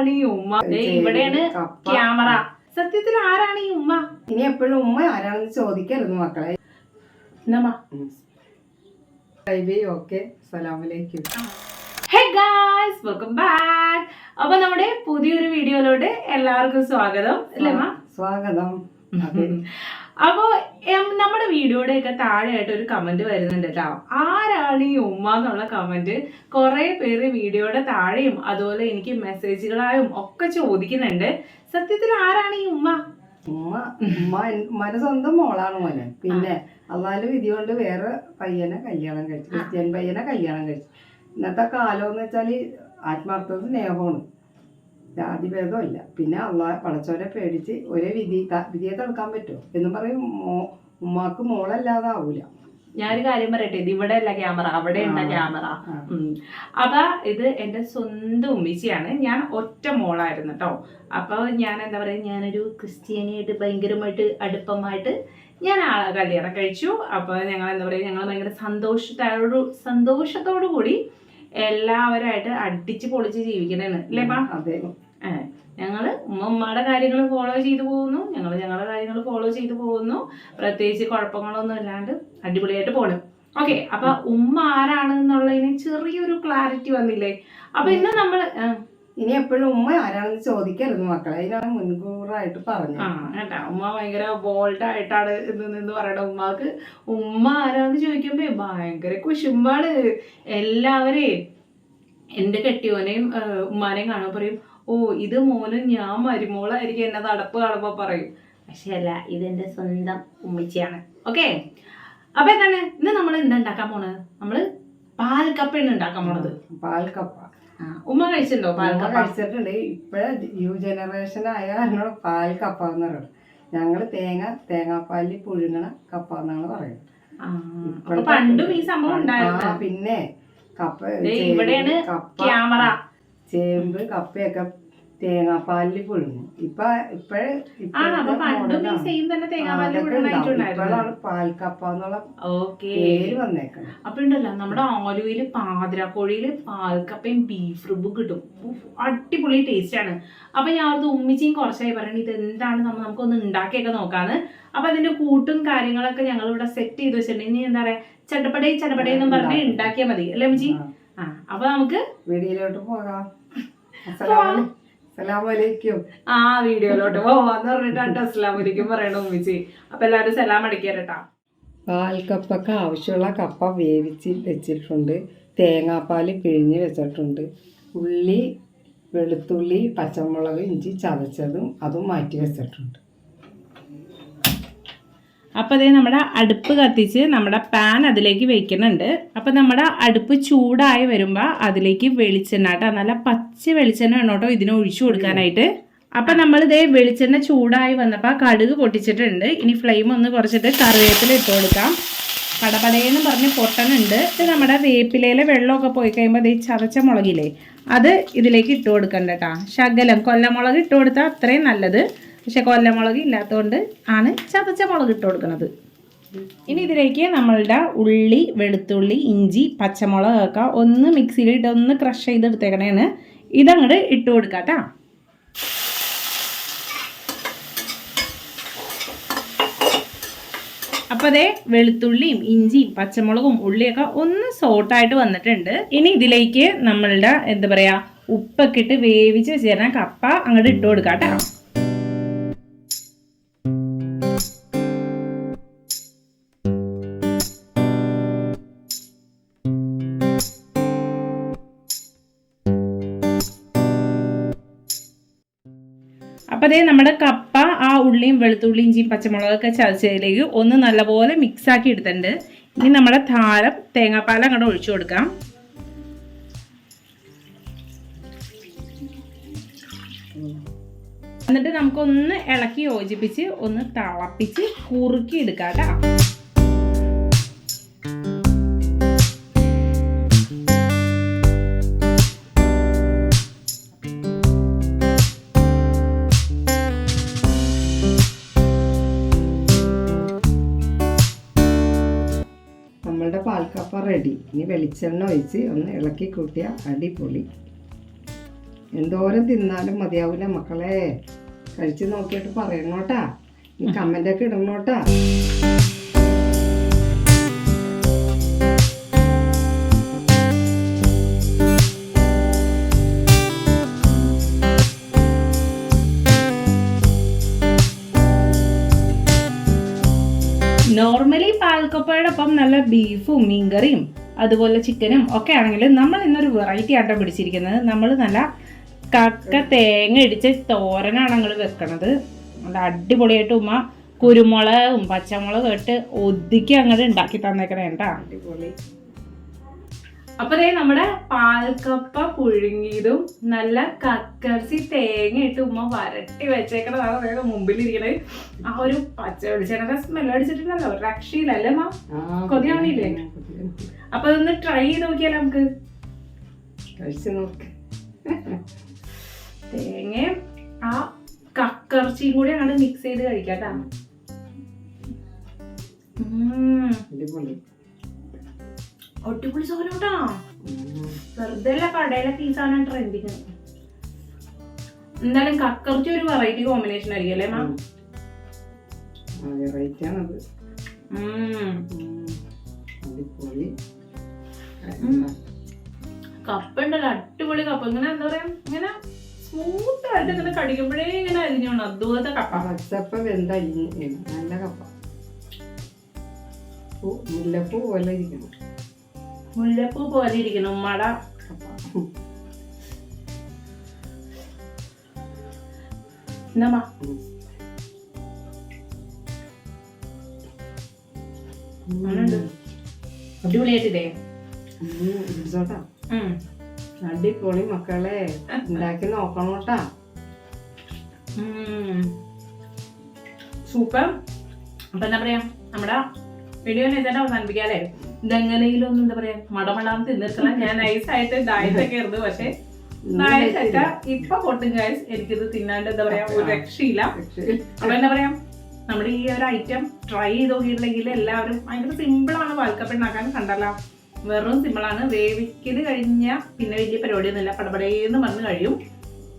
ആരാണ് ഈ ഉമ്മ ഇവിടെയാണ്. ക്യാമറ. സത്യത്തിൽ ആരാണ് ഈ ഉമ്മ? ഇനി എപ്പോഴും ഉമ്മ ആരാണെന്ന് ചോദിക്കരുത് മക്കളെ. ഓക്കെ. സലാമലേക്കും. ഹേ ഗായ്സ് വെൽക്കം ബാക്ക് അപ്പൊ നമ്മുടെ പുതിയൊരു വീഡിയോയിലോട്ട് എല്ലാവർക്കും സ്വാഗതം അല്ലേ സ്വാഗതം. അതെ. അപ്പോ നമ്മുടെ വീഡിയോയുടെ ഒക്കെ താഴെയായിട്ട് ഒരു കമന്റ് വരുന്നുണ്ട് കേട്ടോ ആരാണ് ഈ ഉമ്മ എന്നുള്ള കമന്റ് കുറെ പേര് വീഡിയോയുടെ താഴെയും അതുപോലെ എനിക്ക് മെസ്സേജുകളായും ഒക്കെ ചോദിക്കുന്നുണ്ട്. സത്യത്തിൽ ആരാണ് ഈ ഉമ്മ? ഉമ്മ ഉമ്മ എൻ- സ്വന്തം മോളാണ് മോനെ. പിന്നെ അന്നാൽ വിധി കൊണ്ട് വേറെ പയ്യനെ കല്യാണം കഴിച്ചു ക്രിസ്ത്യൻ പയ്യനെ കല്യാണം കഴിച്ചു. ഇന്നത്തെ കാലം എന്ന് വെച്ചാൽ ആത്മാർത്ഥത സ്നേഹമാണ്. ജാതിഭേദമല്ല പിന്നെ അള്ളാ പടച്ചോനെ പേടിച്ച് ഒരേ വിധി വിധിയെ തടുക്കാൻ പറ്റുമോ എന്ന് പറയും മോ ഉമ്മാക്ക് മോളല്ലാതെ ആവൂല ഞാനൊരു കാര്യം പറയട്ടെ ഇത് ഇവിടെ അല്ല ക്യാമറ അവിടെ ഉണ്ട ക്യാമറ. അപ്പൊ ഇത് എന്റെ സ്വന്തം ഉമ്മിച്ചിയാണ്. ഞാൻ ഒറ്റ മോളായിരുന്നു കേട്ടോ അപ്പൊ ഞാൻ എന്താ പറയാ ഞാനൊരു ക്രിസ്ത്യാനിയായിട്ട് ഭയങ്കരമായിട്ട് അടുപ്പമായിട്ട് ഞാൻ ആളെ കല്യാണം കഴിച്ചു. അപ്പൊ ഞങ്ങൾ എന്താ പറയാ ഞങ്ങൾ ഭയങ്കര സന്തോഷത്തോടു സന്തോഷത്തോടു കൂടി എല്ലാവരായിട്ട് അടിച്ച് പൊളിച്ച് ജീവിക്കുന്നതാണ് അല്ലേ പാ അതെ. ഞങ്ങൾ ഉമ്മമ്മയുടെ കാര്യങ്ങൾ ഫോളോ ചെയ്തു പോകുന്നു. ഞങ്ങൾ ഞങ്ങളുടെ കാര്യങ്ങൾ ഫോളോ ചെയ്തു പോകുന്നു. പ്രത്യേകിച്ച് കുഴപ്പങ്ങളൊന്നും ഇല്ലാണ്ട് അടിപൊളിയായിട്ട് പോണം. ഓക്കെ അപ്പൊ ഉമ്മ ആരാണ് എന്നുള്ളതിന് ചെറിയൊരു ക്ലാരിറ്റി വന്നില്ലേ? അപ്പൊ ഇന്ന് നമ്മൾ ഇനി എപ്പോഴും ഉമ്മ ആരാണെന്ന് ചോദിക്കരുത് മക്കളെ. അതിനാണ് മുൻകൂറായിട്ട് ആ കേട്ടാ. ഉമ്മ ഭയങ്കര ബോൾഡ് ആയിട്ടാണ് എന്ന് നിന്ന് പറയണ ഉമ്മാക്ക് ഉമ്മ ആരാന്ന് ചോദിക്കുമ്പോ ഭയങ്കര കുശുമ്പാണ് എല്ലാവരെയും എന്റെ കെട്ടിയോനെയും ഉമ്മാനെയും കാണുമ്പോൾ പറയും ഓ ഇത് മോനും ഞാൻ മരുമോളായിരിക്കും എന്നെ നടപ്പ് കാണുമ്പോ പറയും. പക്ഷെ അല്ല ഇതെന്റെ സ്വന്തം ഉമ്മിച്ചിയാണ്. ഓക്കെ? അപ്പൊ എന്താണ്? ഇന്ന് നമ്മൾ എന്താ ഉണ്ടാക്കാൻ പോണത്? നമ്മൾ പാൽ കപ്പ് ഉണ്ടാക്കാൻ പോണത്. പാൽ കപ്പ ഉമ്മ കഴിച്ചിട്ടുണ്ടോ പാൽ കഴിച്ചിട്ടുണ്ട്. ഇപ്പഴേ ന്യൂ ജനറേഷൻ ആയ എന്നോട് പാൽ കപ്പ എന്ന് പറയുന്നത് ഞങ്ങൾ തേങ്ങ തേങ്ങാപ്പാലിൽ പുഴുങ്ങണ കപ്പ എന്നാണ് പറയുന്നത് പണ്ടും ഈ സംഭവം പിന്നെ കപ്പ ഇവിടെയാണ് ക്യാമറ. ചേമ്പ് കപ്പയൊക്കെ തേങ്ങാപ്പാലിൽ പുഴുങ്ങും. ഇപ്പൊ ഇപ്പഴേ ഇപ്പോഴാണ് പാൽ കപ്പ എന്നുള്ള ഓക്കെ. പേര് വന്നേക്കണം അപ്പൊ ഉണ്ടല്ലോ നമ്മുടെ ആലുവയിൽ പാതിരാക്കോഴിയിൽ പാൽക്കപ്പയും ബീഫ് റിബും കിട്ടും. അടിപൊളി ടേസ്റ്റ് ആണ്. അപ്പൊ ഞാൻ അത് ഉമ്മിച്ചിയും കുറച്ചായി പറയണത് ഇത് എന്താണ് നമ്മൾ നമുക്കൊന്ന് ഉണ്ടാക്കിയൊക്കെ നോക്കാന്ന്. അപ്പൊ അതിന്റെ കൂട്ടും കാര്യങ്ങളൊക്കെ ഞങ്ങൾ ഇവിടെ സെറ്റ് ചെയ്ത് വെച്ചിട്ടുണ്ടെങ്കിൽ ഇനി എന്താ പറയാ ചട്ടപ്പടേ ചട്ടപ്പടേ എന്നും പറഞ്ഞ് ഉണ്ടാക്കിയാൽ മതി. അല്ലേ ഉമ്മിച്ചി? ആ. അപ്പൊ നമുക്ക് വീടിയിലോട്ട് പോകാം. അസ്സലാമലൈക്കും. ആ വീഡിയോയിലോട്ട് പോവാന്ന് പറഞ്ഞിട്ട് അസ്ലാമലിക്കും പറയണ ഉമ്മിച്ചി. അപ്പൊ എല്ലാവരും സലാം അടിക്കാരട്ടാ പാൽ കപ്പക്ക് ആവശ്യമുള്ള കപ്പ വേവിച്ച് വെച്ചിട്ടുണ്ട്. തേങ്ങാപ്പാൽ പിഴിഞ്ഞ് വെച്ചിട്ടുണ്ട്. ഉള്ളി വെളുത്തുള്ളി പച്ചമുളക് ഇഞ്ചി ചതച്ചതും അതും മാറ്റി വെച്ചിട്ടുണ്ട്. അപ്പോൾ അതേ നമ്മുടെ അടുപ്പ് കത്തിച്ച് നമ്മുടെ പാൻ അതിലേക്ക് വെക്കുന്നുണ്ട്. അപ്പോൾ നമ്മുടെ അടുപ്പ് ചൂടായി വരുമ്പോൾ അതിലേക്ക് വെളിച്ചെണ്ണ കേട്ടോ. നല്ല പച്ച വെളിച്ചെണ്ണ വേണം കേട്ടോ ഇതിന് ഒഴിച്ചു കൊടുക്കാനായിട്ട്. അപ്പം നമ്മളിതേ വെളിച്ചെണ്ണ ചൂടായി വന്നപ്പോൾ കടുക് പൊട്ടിച്ചിട്ടുണ്ട്. ഇനി ഫ്ലെയിം ഒന്ന് കുറച്ചിട്ട് കറിവേപ്പില ഇട്ട് കൊടുക്കാം. പടപടയെന്ന് പറഞ്ഞ് പൊട്ടനുണ്ട് ഇത് നമ്മുടെ വേപ്പിലയിലെ വെള്ളമൊക്കെ പോയി കഴിയുമ്പോൾ ഈ ചതച്ച മുളകില്ലേ അത് ഇതിലേക്ക് ഇട്ട് കൊടുക്കണ്ട കേട്ടോ. ശകലം കൊല്ലമുളക് ഇട്ട് കൊടുത്താൽ അത്രയും നല്ലത്. പക്ഷെ കൊല്ലമുളക് ഇല്ലാത്തതുകൊണ്ട് ആണ് ചതച്ച മുളക് ഇട്ട് കൊടുക്കുന്നത്. ഇനി ഇതിലേക്ക് നമ്മളുടെ ഉള്ളി വെളുത്തുള്ളി ഇഞ്ചി പച്ചമുളകൊക്കെ ഒന്ന് മിക്സിയിലിട്ട് ഒന്ന് ക്രഷ് ചെയ്തെടുത്തേക്കണേന്ന് ഇതങ്ങോട്ട് ഇട്ട് കൊടുക്കാം കേട്ടോ അപ്പോൾ അതേ വെളുത്തുള്ളിയും ഇഞ്ചിയും പച്ചമുളകും ഉള്ളിയൊക്കെ ഒന്ന് സോട്ടായിട്ട് വന്നിട്ടുണ്ട്. ഇനി ഇതിലേക്ക് നമ്മളുടെ എന്താ പറയാ ഉപ്പൊക്കെ ഇട്ട് വേവിച്ച് വെച്ചിരുന്ന കപ്പ അങ്ങോട്ട് ഇട്ട് കൊടുക്കാം കേട്ടോ അപ്പം അതേ നമ്മുടെ കപ്പ ആ ഉള്ളിയും വെളുത്തുള്ളിയും ഇഞ്ചിയും പച്ചമുളകൊക്കെ ചതച്ചതിലേക്ക് ഒന്ന് നല്ലപോലെ മിക്സ് ആക്കി എടുത്തിട്ടുണ്ട്. ഇനി നമ്മുടെ താരം തേങ്ങാപ്പാൽ അങ്ങോട്ട് ഒഴിച്ചു കൊടുക്കാം. എന്നിട്ട് നമുക്കൊന്ന് ഇളക്കി യോജിപ്പിച്ച് ഒന്ന് തിളപ്പിച്ച് കുറുക്കി എടുക്കാം കേട്ടോ. പാൽക്കപ്പ റെഡി ഇനി വെളിച്ചെണ്ണ ഒഴിച്ച് ഒന്ന് ഇളക്കി കൂട്ടിയ അടിപൊളി. എന്തോരം തിന്നാലും മതിയാവൂല മക്കളെ. കഴിച്ച് നോക്കിയിട്ട് പറയണോട്ടാ ഈ കമന്റൊക്കെ ഇടണോട്ടാ നോർമലി പാൽക്കപ്പയോടൊപ്പം നല്ല ബീഫും മീൻകറിയും അതുപോലെ ചിക്കനും ഒക്കെ ആണെങ്കിൽ നമ്മൾ ഇന്നൊരു വെറൈറ്റി ആട്ടോ പിടിച്ചിരിക്കുന്നത്. നമ്മൾ നല്ല കക്ക തേങ്ങ ഇടിച്ച് തോരനാണ് ഞങ്ങൾ വെക്കണത്. നല്ല അടിപൊളിയായിട്ട് ഉമ്മ കുരുമുളകും പച്ചമുളകും ഇട്ട് ഒതുക്കി അങ്ങോട്ട് ഉണ്ടാക്കി തന്നേക്കണേ കേട്ടാ അടിപൊളി. അപ്പൊ ദേ നമ്മുടെ പാൽക്കപ്പ പുഴുങ്ങിയതും നല്ല കക്കർച്ചി തേങ്ങ ഇട്ട് ഉമ്മ വരട്ടി വെച്ചേക്കണതാണ് വേഗം മുമ്പിലിരിക്കണത്. ആ ഒരു പച്ച വെളിച്ചെണ്ണ സ്മെൽ അടിച്ചിട്ടുണ്ടല്ലോ രക്ഷയില്ലല്ലേ മാ കൊതിയാണില്ലേ കൊതിയാവണില്ലേ? അപ്പൊ അതൊന്ന് ട്രൈ ചെയ്ത് നോക്കിയാലോ നമുക്ക്? കഴിച്ചു നോക്ക്. തേങ്ങയും ആ കക്കർച്ചിയും കൂടി അങ്ങോട്ട് മിക്സ് ചെയ്ത് കഴിക്കാട്ടാ. അടിപൊളി. അടിപൊളി സാധനം കേട്ടാ. വെറുതെ അല്ല കടയിലൊക്കെ ഈ സാധനം ട്രെൻഡിങ് എന്തായാലും കക്കർച്ചി ഒരു വെറൈറ്റി കോമ്പിനേഷൻ ആയിരിക്കും അല്ലേ മാം കപ്പുണ്ടല്ലോ വെറൈറ്റി ആണത്. അടിപൊളി. കപ്പ ഉണ്ടല്ലോ അടിപൊളി കപ്പ. ഇങ്ങനെ എന്താ പറയാ ഇങ്ങനെ സ്മൂത്ത് ആയിട്ട് ഇങ്ങനെ കടിക്കുമ്പോഴേ ഇങ്ങനെ അരിഞ്ഞോണം അതുപോലത്തെ കപ്പ. പച്ചപ്പ വെന്തരിഞ്ഞ് നല്ല കപ്പ. മുല്ലപ്പൂ പോലെ ഇരിക്കണം. മുല്ലപ്പൂ പോലെ ഇരിക്കണം ഉമ്മട. അടിപൊളിയായിട്ടില്ലേ. അടിപൊളി മക്കളെ. ഉണ്ടാക്കി നോക്കണോട്ടാ കേട്ടാ. സൂപ്പർ. അപ്പൊ എന്താ പറയാ? നമ്മുടെ വീഡിയോ ഇതന്നെ അവസാനിപ്പിക്കാല്ലേ ഇതെങ്ങനെയെങ്കിലും എന്താ പറയാ മടമടാന്ന് തിന്നിട്ടില്ല. ഞാൻ നൈസായിട്ട് ഡയറ്റ് ഒക്കെ ഇരുന്നു പക്ഷെ ഡയറ്റ് ഒക്കെ ഇപ്പൊ പൊട്ടും ഗൈസ് എനിക്കിത് തിന്നാണ്ട് എന്താ പറയാ ഒരു രക്ഷയില്ല. അപ്പൊ എന്താ പറയാ നമ്മുടെ ഈ ഒരു ഐറ്റം ട്രൈ ചെയ്ത് നോക്കിയിട്ടുണ്ടെങ്കിൽ എല്ലാവരും ഭയങ്കര സിമ്പിൾ ആണ് പാൽക്കപ്പ ഉണ്ടാക്കാൻ കണ്ടല്ലോ. വെറും സിമ്പിൾ ആണ്. വേവിക്കൽ കഴിഞ്ഞ പിന്നെ വലിയ പരിപാടിയൊന്നുമില്ല. പടപടേന്ന് പറഞ്ഞു കഴിയും.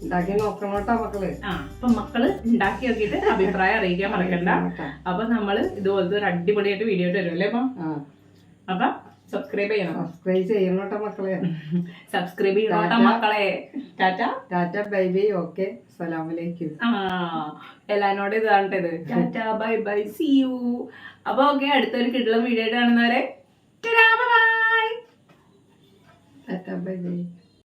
ഉണ്ടാക്കി നോക്കണോട്ടാ മക്കൾ? ആ അപ്പൊ മക്കൾ ഉണ്ടാക്കി നോക്കിയിട്ട് അഭിപ്രായം അറിയിക്കാൻ മറക്കണ്ട. അപ്പൊ നമ്മൾ ഇതുപോലത്തെ ഒരു അടിപൊളിയായിട്ട് വീഡിയോ ഇട്ട് വരും അല്ലേ അപ്പൊ അപ്പൊ സബ്സ്ക്രൈബ് ചെയ്യണം. സബ്സ്ക്രൈബ് ചെയ്യണോട്ടാ മക്കളെ. സബ്സ്ക്രൈബ് ചെയ്യണം. മക്കളെ. Tata? Tata bye bye okay സലാമലേക്കും ആ എല്ലാരോടും ഇതാണ് ഇത്. Tata bye bye see you അപ്പൊ ഓക്കെ അടുത്തൊരു കിട്ടുള്ള വീഡിയോ ആയിട്ട് കാണുന്നവരെ. Tata bye by